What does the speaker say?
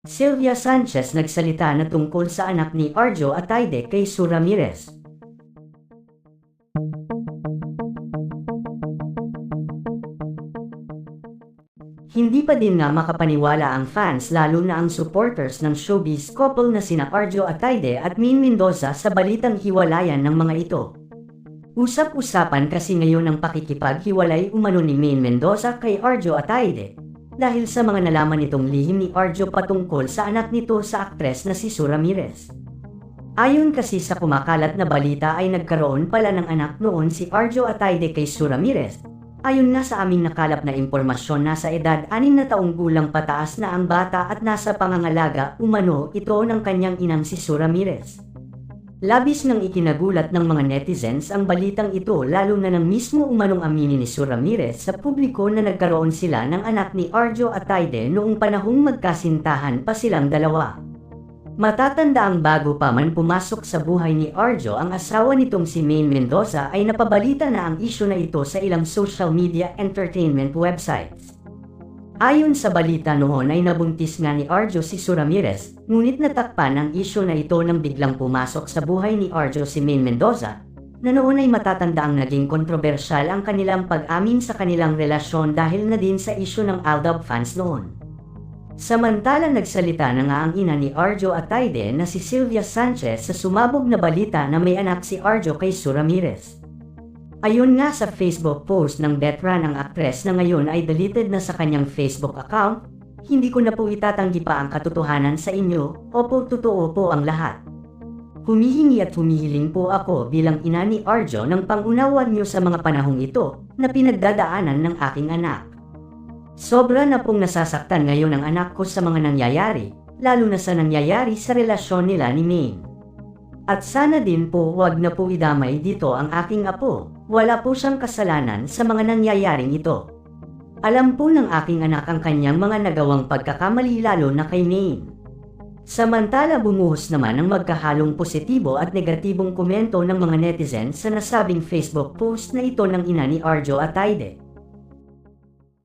Sylvia Sanchez nagsalita na tungkol sa anak ni Arjo Ataide kay Su Ramirez. Hindi pa din nga makapaniwala ang fans lalo na ang supporters ng showbiz couple na sina Arjo Ataide at Min Mendoza sa balitang hiwalayan ng mga ito. Usap-usapan kasi ngayon ang pakikipaghiwalay umano ni Min Mendoza kay Arjo Ataide dahil sa mga nalaman nitong lihim ni Arjo patungkol sa anak nito sa aktres na si Su Ramirez. Ayon kasi sa kumakalat na balita ay nagkaroon pala ng anak noon si Arjo Ataide kay Su Ramirez. Ayon na sa aming nakalap na impormasyon nasa edad 6 na taong gulang pataas na ang bata at nasa pangangalaga umano ito ng kanyang inang si Su Ramirez. Labis nang ikinagulat ng mga netizens ang balitang ito lalo na nang mismo umanong aminin ni Su Ramirez sa publiko na nagkaroon sila ng anak ni Arjo Ataide noong panahong magkasintahan pa silang dalawa. Matatanda ang bago pa man pumasok sa buhay ni Arjo ang asawa nitong si Maine Mendoza ay napabalita na ang isyu na ito sa ilang social media entertainment websites. Ayon sa balita noon ay nabuntis nga ni Arjo si Su Ramirez, ngunit natakpan ang isyu na ito nang biglang pumasok sa buhay ni Arjo si Maine Mendoza, na noon ay matatanda ang naging kontrobersyal ang kanilang pag-amin sa kanilang relasyon dahil na din sa isyu ng Aldab fans noon. Samantala nagsalita na nga ang ina ni Arjo Ataide na si Sylvia Sanchez sa sumabog na balita na may anak si Arjo kay Su Ramirez. Ayon nga sa Facebook post ng veteran ang aktres na ngayon ay deleted na sa kanyang Facebook account, hindi ko na po itatanggi pa ang katotohanan sa inyo, opo totoo po ang lahat. Humihingi at humihiling po ako bilang ina ni Arjo ng pangunawan niyo sa mga panahong ito na pinagdadaanan ng aking anak. Sobra na pong nasasaktan ngayon ang anak ko sa mga nangyayari, lalo na sa nangyayari sa relasyon nila ni Maine. At sana din po wag na po idamay dito ang aking apo, wala po siyang kasalanan sa mga nangyayaring ito. Alam po ng aking anak ang kanyang mga nagawang pagkakamali lalo na kay Maine. Samantala bumuhos naman ang magkahalong positibo at negatibong komento ng mga netizens sa nasabing Facebook post na ito ng ina ni Arjo Ataide.